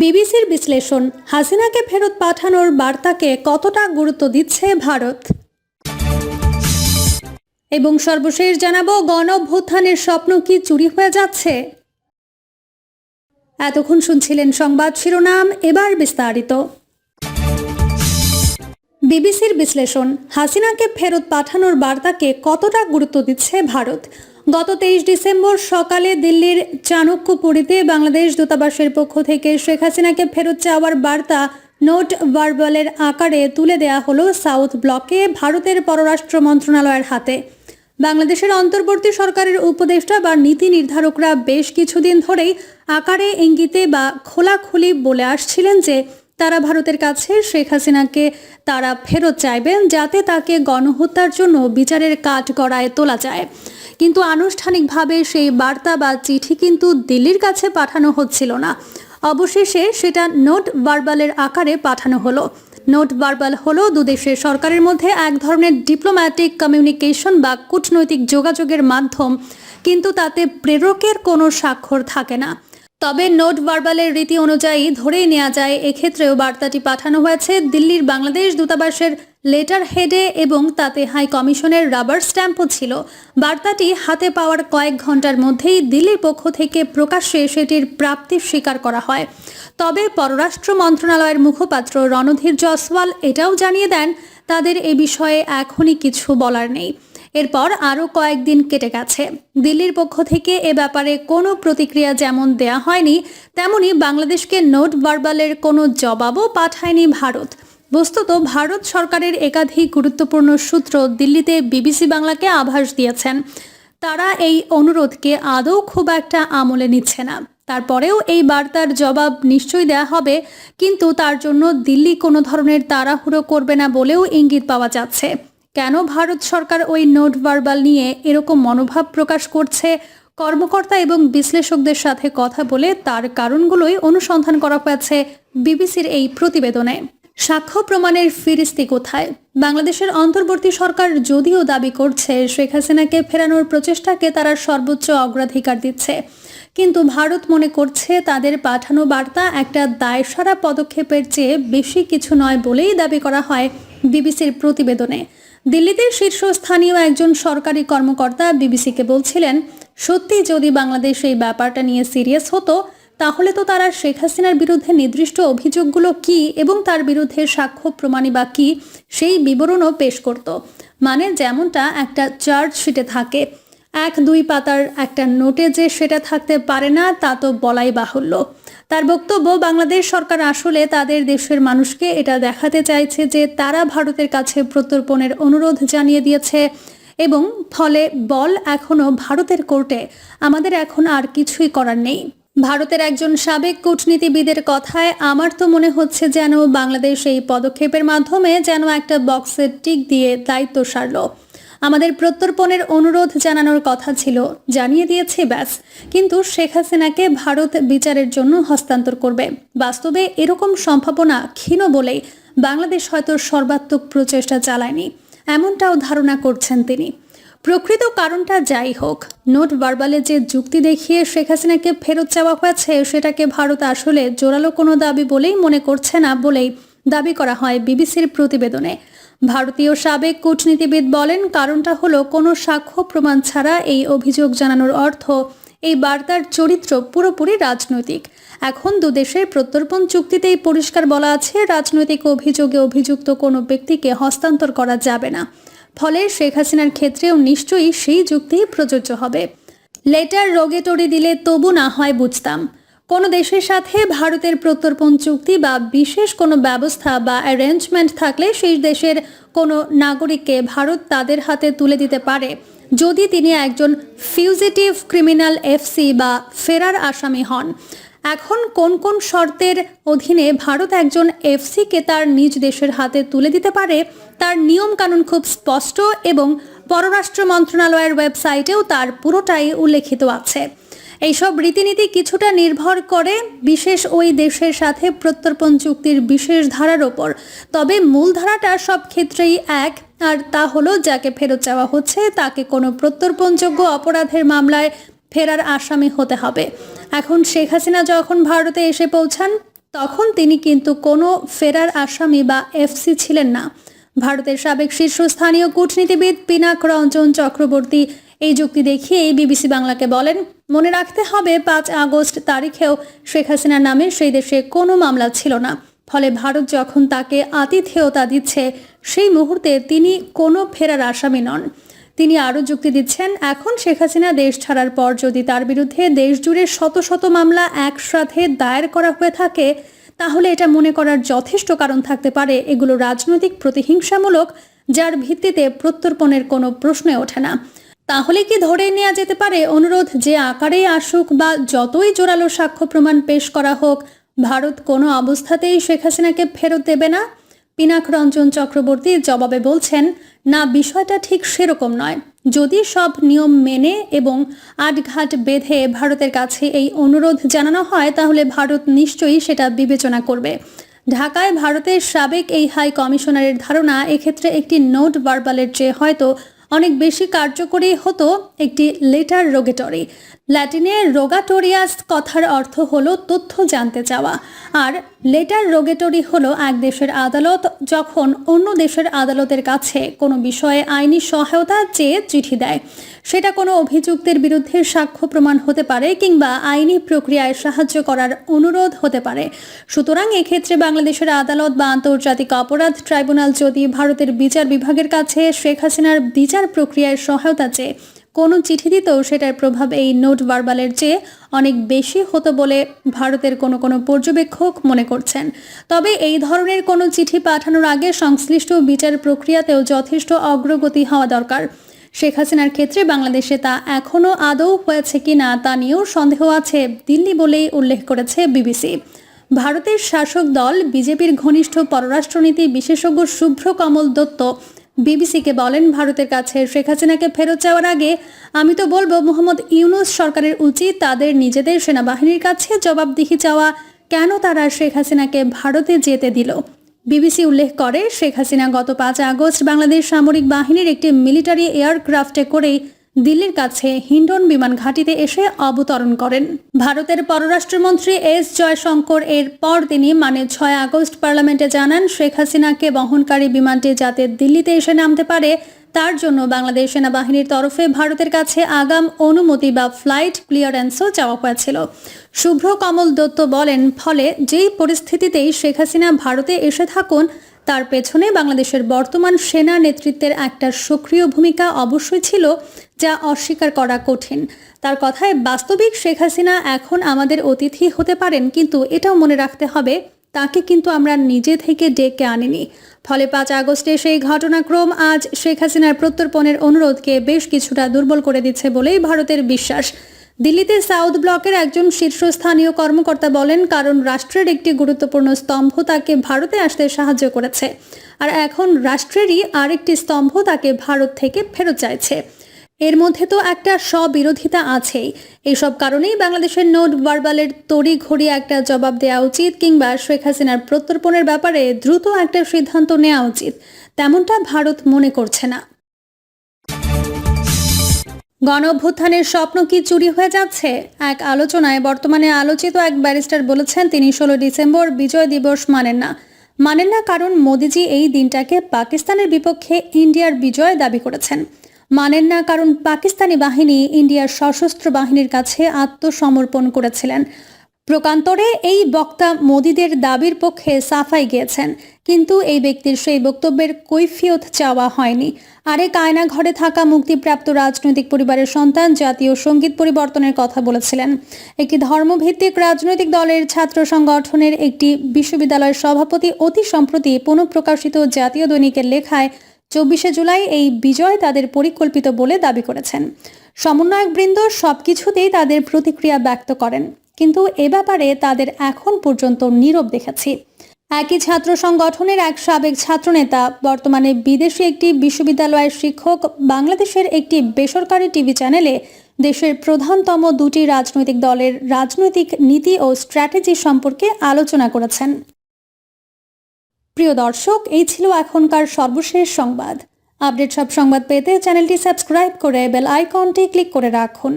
বিবিসির বিশ্লেষণ, হাসিনাকে ফেরত পাঠানোর বার্তাকে কতটা গুরুত্ব দিচ্ছে ভারত? এবং সর্বশেষ জানাব, গণ অভ্যুত্থানের স্বপ্ন কি চুরি হয়ে যাচ্ছে? এতক্ষণ শুনছিলেন সংবাদ শিরোনাম, এবার বিস্তারিত। বিবিসির বিশ্লেষণ, হাসিনাকে ফেরত পাঠানোর বার্তাকে কতটা গুরুত্ব দিচ্ছে ভারত? গত তেইশ ডিসেম্বর সকালে দিল্লির চাণক্যপুরীতে বাংলাদেশ দূতাবাসের পক্ষ থেকে শেখ হাসিনাকে ফেরত চাওয়ার বার্তা নোট ভার্বালের আকারে তুলে দেয়া হলো সাউথ ব্লকে ভারতের পররাষ্ট্র মন্ত্রণালয়ের হাতে। বাংলাদেশের অন্তর্বর্তী সরকারের উপদেষ্টা বা নীতি নির্ধারকরা বেশ কিছুদিন ধরেই আকারে ইঙ্গিতে বা খোলাখুলি বলে আসছিলেন যে তারা ভারতের কাছে শেখ হাসিনাকে তারা ফেরত চাইবেন যাতে তাকে গণহত্যার জন্য বিচারের কাঠ গড়ায় তোলা যায়। কিন্তু আনুষ্ঠানিকভাবে সেই বার্তা বা চিঠি কিন্তু দিল্লির কাছে পাঠানো হচ্ছিল না। অবশেষে সেটা নোট ভার্বালের আকারে পাঠানো হলো। নোট ভার্বাল হলো দুদেশের সরকারের মধ্যে এক ধরনের ডিপ্লোম্যাটিক কমিউনিকেশন বা কূটনৈতিক যোগাযোগের মাধ্যম। কিন্তু তাতে প্রেরকের কোনো স্বাক্ষর থাকে না। তবে নোট ভার্বালের রীতি অনুযায়ী ধরেই নেওয়া যায়, এক্ষেত্রেও বার্তাটি পাঠানো হয়েছে দিল্লির বাংলাদেশ দূতাবাসের লেটার হেডে এবং তাতে হাই কমিশনের রাবার স্ট্যাম্পও ছিল। বার্তাটি হাতে পাওয়ার কয়েক ঘণ্টার মধ্যেই দিল্লির পক্ষ থেকে প্রকাশ্যে সেটির প্রাপ্তি স্বীকার করা হয়। তবে পররাষ্ট্র মন্ত্রণালয়ের মুখপাত্র রণধীর জসওয়াল এটাও জানিয়ে দেন, তাদের এ বিষয়ে এখনই কিছু বলার নেই। এরপর আরও কয়েকদিন কেটে গেছে। দিল্লির পক্ষ থেকে এ ব্যাপারে কোনো প্রতিক্রিয়া যেমন দেয়া হয়নি, তেমনি বাংলাদেশকে নোট ভার্বালের কোনো জবাবও পাঠায়নি ভারত। বস্তুত ভারত সরকারের একাধিক গুরুত্বপূর্ণ সূত্র দিল্লিতে বিবিসি বাংলাকে আভাস দিয়েছেন। তারা এই অনুরোধকে আদৌ খুব একটা আমলে নিচ্ছে না। তারপরেও এই বার্তার জবাব নিশ্চয়ই দেয়া হবে, কিন্তু তার জন্য দিল্লি কোনো ধরনের তাড়াহুড়ো করবে না বলেও ইঙ্গিত পাওয়া যাচ্ছে। কেন ভারত সরকার ওই নোট ভার্বাল নিয়ে এরকম মনোভাব প্রকাশ করছে? কর্মকর্তা এবং বিশ্লেষকদের সাথে কথা বলে তার কারণগুলোই অনুসন্ধান করা হয়েছে বিবিসির এই প্রতিবেদনে। সাক্ষ্য প্রমাণের ফিরিস্তি কোথায়? বাংলাদেশের অন্তর্বর্তী সরকার যদিও দাবি করছে, শেখ হাসিনাকে ফেরানোর প্রচেষ্টাকে তারা সর্বোচ্চ অগ্রাধিকার দিচ্ছে। কিন্তু ভারত মনে করছে তাদের পাঠানো বার্তা একটা দায়সারা পদক্ষেপের চেয়ে বেশি কিছু নয় বলেই দাবি করা হয় বিবিসির প্রতিবেদনে। দিল্লিতে শীর্ষস্থানীয় একজন সরকারি কর্মকর্তা বিবিসিকে বলছিলেন, সত্যি যদি বাংলাদেশ এই ব্যাপারটা নিয়ে সিরিয়াস হতো, তাহলে তো তারা শেখ হাসিনার বিরুদ্ধে নির্দিষ্ট অভিযোগগুলো কি এবং তার বিরুদ্ধে সাক্ষ্য প্রমাণী বা কী সেই বিবরণও পেশ করত। মানে যেমনটা একটা চার্জশিটে থাকে। এক দুই পাতার একটা নোটে যে সেটা থাকতে পারে না, তা তো বলাই বাহুল্য। তার বক্তব্য, বাংলাদেশ সরকার আসলে তাদের দেশের মানুষকে এটা দেখাতে চাইছে যে তারা ভারতের কাছে প্রত্যর্পণের অনুরোধ জানিয়ে দিয়েছে এবং ফলে বল এখনও ভারতের কোর্টে। আমাদের এখন আর কিছুই করার নেই। ভারতের একজন সাবেক কূটনীতিবিদের কথায় আমার তো মনে হচ্ছে যেন বাংলাদেশ এই পদক্ষেপের মাধ্যমে যেন একটা বক্সের টিক দিয়ে দায়িত্ব সারল। আমাদের প্রত্যর্পণের অনুরোধ জানানোর কথা ছিল, জানিয়ে দিয়েছে ব্যাস। কিন্তু শেখ হাসিনাকে ভারত বিচারের জন্য হস্তান্তর করবে। বাস্তবে এরকম সম্ভাবনা ক্ষীণ বলেই বাংলাদেশ হয়তো সর্বাত্মক প্রচেষ্টা চালায়নি, এমনটাও ধারণা করছেন তিনি। প্রকৃত কারণটা যাই হোক, নোট ভার্বালে যে যুক্তি দেখিয়ে শেখ হাসিনাকে ফেরত চাওয়া হয়েছে, সেটাকে ভারত আসলে জোরালো কোনো দাবি বলেই মনে করছে না বলেই দাবি করা হয় বিবিসির প্রতিবেদনে। ভারতীয় সাবেক কূটনীতিবিদ বলেন, কারণটা হলো কোনো সাক্ষ্য প্রমাণ ছাড়া এই অভিযোগ জানানোর অর্থ এই বার্তার চরিত্র পুরোপুরি রাজনৈতিক। এখন দুদেশের প্রত্যর্পণ চুক্তিতেই পরিষ্কার বলা আছে, রাজনৈতিক অভিযোগে অভিযুক্ত কোনো ব্যক্তিকে হস্তান্তর করা যাবে না। ফলে শেখ হাসিনার ক্ষেত্রেও নিশ্চয়ই সেই যুক্তি প্রযোজ্য হবে। লেটার রোগে টড়ি দিলে তবু না হয় বুঝতাম। কোনো দেশের সাথে ভারতের প্রত্যর্পণ চুক্তি বা বিশেষ কোনো ব্যবস্থা বা অ্যারেঞ্জমেন্ট থাকলে সেই দেশের কোনো নাগরিককে ভারত তাদের হাতে তুলে দিতে পারে। যদি তিনি একজন ফিউজিটিভ ক্রিমিনাল এফসি বা ফেরার আসামি হন, এখন কোন কোন শর্তের অধীনে ভারত একজন এফসিকে তার নিজ দেশের হাতে তুলে দিতে পারে, তার নিয়মকানুন খুব স্পষ্ট এবং পররাষ্ট্র মন্ত্রণালয়ের ওয়েবসাইটেও তার পুরোটাই উল্লেখিত আছে। এইসব রীতিনীতি কিছুটা নির্ভর করে বিশেষ ওই দেশের সাথে প্রত্যর্পণ চুক্তির বিশেষ ধারার ওপর। তবে মূল ধারাটা সব ক্ষেত্রেই এক, আর তা হলো যাকে ফেরত চাওয়া হচ্ছে তাকে কোনো প্রত্যর্পণযোগ্য অপরাধের মামলায় ফেরার আসামি হতে হবে। এখন শেখ হাসিনা যখন ভারতে এসে পৌঁছান, তখন তিনি কিন্তু কোনো ফেরার আসামি বা এফসি ছিলেন না। ভারতের সাবেক শীর্ষস্থানীয় কূটনীতিবিদ পিনাক রঞ্জন চক্রবর্তী এই যুক্তি দেখিয়ে বিবিসি বাংলাকে বলেন, মনে রাখতে হবে পাঁচ আগস্ট তারিখেও শেখ হাসিনার নামে সেই দেশে কোনো মামলা ছিল না। ফলে ভারত যখন তাকে আতিথেয়তা দিচ্ছে, সেই মুহূর্তে তিনি কোনো ফেরার আসামি নন। তিনি আরও যুক্তি দিচ্ছেন, এখন শেখ হাসিনা দেশ ছাড়ার পর যদি তার বিরুদ্ধে দেশ জুড়ে শত শত মামলা একসাথে দায়ের করা হয়ে থাকে, তাহলে এটা মনে করার যথেষ্ট কারণ থাকতে পারে। এগুলো রাজনৈতিক প্রতিহিংসামূলক, যার ভিত্তিতে প্রত্যর্পণের কোনো প্রশ্নে ওঠে না। তাহলে কি ধরে নেওয়া যেতে পারে? অনুরোধ যে আকারেই আসুক বা যতই জোরালো সাক্ষ্য প্রমাণ পেশ করা হোক, ভারত কোনো অবস্থাতেই শেখ হাসিনাকে ফেরত দেবে না। পিনাক রঞ্জন চক্রবর্তী জবাবে বলছেন, না, বিষয়টা ঠিক সেরকম নয়। যদি সব নিয়ম মেনে এবং আটঘাট বেঁধে ভারতের কাছে এই অনুরোধ জানানো হয়, তাহলে ভারত নিশ্চয়ই সেটা বিবেচনা করবে। ঢাকায় ভারতের সাবেক এই হাই কমিশনারের ধারণা, এক্ষেত্রে একটি নোট বারবালের চেয়ে হয়তো অনেক বেশি কার্যকরী হতো একটি লেটার রোগেটরি। ল্যাটিনে রোগাটোরিয়াস কথার অর্থ হলো তথ্য জানতে চাওয়া। আর লেটার রোগেটরি হলো এক দেশের আদালত যখন অন্য দেশের আদালতের কাছে কোনো বিষয়ে আইনি সহায়তা চেয়ে চিঠি দেয়। সেটা কোনো অভিযুক্তের বিরুদ্ধে সাক্ষ্য প্রমাণ হতে পারে কিংবা আইনি প্রক্রিয়ায় সাহায্য করার অনুরোধ হতে পারে। সুতরাং এক্ষেত্রে বাংলাদেশের আদালত বা আন্তর্জাতিক অপরাধ ট্রাইব্যুনাল যদি ভারতের বিচার বিভাগের কাছে শেখ হাসিনার বিচার প্রক্রিয়ায় সহায়তা চেয়ে কোনো চিঠি দিতেও সেটার প্রভাব এই নোট ভার্বালের চেয়ে অনেক বেশি হতো বলে ভারতের কোনো কোনো পর্যবেক্ষক মনে করছেন। তবে এই ধরনের কোনো চিঠি পাঠানোর আগে সংশ্লিষ্ট বিচার প্রক্রিয়াতেও যথেষ্ট অগ্রগতি হওয়া দরকার। শেখ হাসিনার ক্ষেত্রে বাংলাদেশে তা এখনও আদৌ হয়েছে কিনা তা নিয়েও সন্দেহ আছে দিল্লি বলেই উল্লেখ করেছে বিবিসি। ভারতের শাসক দল বিজেপির ঘনিষ্ঠ পররাষ্ট্রনীতি বিশেষজ্ঞ শুভ্র কমল দত্ত বিবিসিকে বলেন, ভারতের কাছে শেখ হাসিনাকে ফেরত চাওয়ার আগে আমি তো বলব, মোহাম্মদ ইউনুস সরকারের উচিত তাদের নিজেদের সেনাবাহিনীর কাছে জবাবদিহি চাওয়া। কেন তারা শেখ হাসিনাকে ভারতে যেতে দিল? বিবিসি উল্লেখ করে, শেখ হাসিনা গত পাঁচ আগস্ট বাংলাদেশ সামরিক বাহিনীর একটি মিলিটারি এয়ারক্রাফটে করেই দিল্লির কাছে হিন্ডন বিমান ঘাঁটিতে এসে অবতরণ করেন। ভারতের পররাষ্ট্রমন্ত্রী এস জয়শঙ্কর এর পর তিনি মানে ছয় আগস্ট পার্লামেন্টে জানান, শেখ হাসিনাকে বহনকারী বিমানটি যাতে দিল্লিতে এসে নামতে পারে, তার জন্য বাংলাদেশ সেনাবাহিনীর তরফে ভারতের কাছে আগাম অনুমতি বা ফ্লাইট ক্লিয়ারেন্সও চাওয়া হয়েছিল। শুভ্র কমল দত্ত বলেন, ফলে যেই পরিস্থিতিতেই শেখ হাসিনা ভারতে এসে থাকুন তার পেছনে বাংলাদেশের বর্তমান সেনা নেতৃত্বের একটা সক্রিয় ভূমিকা অবশ্যই ছিল, যা অস্বীকার করা কঠিন। তার কথায় বাস্তবিক শেখ হাসিনা এখন আমাদের অতিথি হতে পারেন, কিন্তু এটাও মনে রাখতে হবে, তাকে কিন্তু আমরা নিজে থেকে ডেকে আনিনি। ফলে পাঁচ আগস্টে সেই ঘটনাক্রম আজ শেখ হাসিনার প্রত্যর্পণের অনুরোধকে বেশ কিছুটা দুর্বল করে দিচ্ছে বলেই ভারতের বিশ্বাস। দিল্লিতে সাউথ ব্লকের একজন শীর্ষস্থানীয় কর্মকর্তা বলেন, কারণ রাষ্ট্রের একটি গুরুত্বপূর্ণ স্তম্ভ তাকে ভারতে আসতে সাহায্য করেছে। আর এখন রাষ্ট্রেরই আরেকটি স্তম্ভ তাকে ভারত থেকে ফেরত চাইছে। এর মধ্যে তো একটা স্ববিরোধিতা আছেই। এইসব কারণেই বাংলাদেশের নোট বারবালের তড়ি ঘড়ি একটা জবাব দেওয়া উচিত, কিংবা শেখ হাসিনার প্রত্যর্পণের ব্যাপারে দ্রুত একটা সিদ্ধান্ত নেওয়া উচিত। তেমনটা ভারত মনে করছে না। গণ অভ্যুত্থানের স্বপ্ন কি চুরি হয়ে যাচ্ছে? এক আলোচনায় বর্তমানে আলোচিত এক ব্যারিস্টার বলেছেন, তিনি ষোলো ডিসেম্বর বিজয় দিবস মানেন না। মানেন না কারণ মোদিজি এই দিনটাকে পাকিস্তানের বিপক্ষে ইন্ডিয়ার বিজয় দাবি করেছেন। মানেন না কারণ পাকিস্তানি বাহিনী ইন্ডিয়ার সশস্ত্র বাহিনীর কাছে আত্মসমর্পণ করেছিলেন। প্রকান্তরে এই বক্তা মোদীদের দাবির পক্ষে সাফাই গিয়েছেন, কিন্তু এই ব্যক্তির সেই বক্তব্যের কৈফিয়ত চাওয়া হয়নি। আরেক আয়না ঘরে থাকা মুক্তিপ্রাপ্ত রাজনৈতিক পরিবারের সন্তান জাতীয় সংগীত পরিবর্তনের কথা বলেছিলেন। একটি ধর্মভিত্তিক রাজনৈতিক দলের ছাত্র সংগঠনের একটি বিশ্ববিদ্যালয়ের সভাপতি অতি সম্প্রতি পুনঃপ্রকাশিত জাতীয় দৈনিকের লেখায় চব্বিশে জুলাই এই বিজয় তাদের পরিকল্পিত বলে দাবি করেছেন। সমন্বয়কবৃন্দ সবকিছুতেই তাদের প্রতিক্রিয়া ব্যক্ত করেন। কিন্তু এ ব্যাপারে তাদের এখন পর্যন্ত নীরব দেখেছি। একই ছাত্র সংগঠনের এক সাবেক ছাত্রনেতা, বর্তমানে বিদেশি একটি বিশ্ববিদ্যালয়ের শিক্ষক, বাংলাদেশের একটি বেসরকারি টিভি চ্যানেলে দেশের প্রধানতম দুটি রাজনৈতিক দলের রাজনৈতিক নীতি ও স্ট্র্যাটেজি সম্পর্কে আলোচনা করেছেন। প্রিয় দর্শক, এই ছিল এখনকার সর্বশেষ সংবাদ। আপডেট সব সংবাদ পেতে চ্যানেলটি সাবস্ক্রাইব করে বেল আইকনটি ক্লিক করে রাখুন।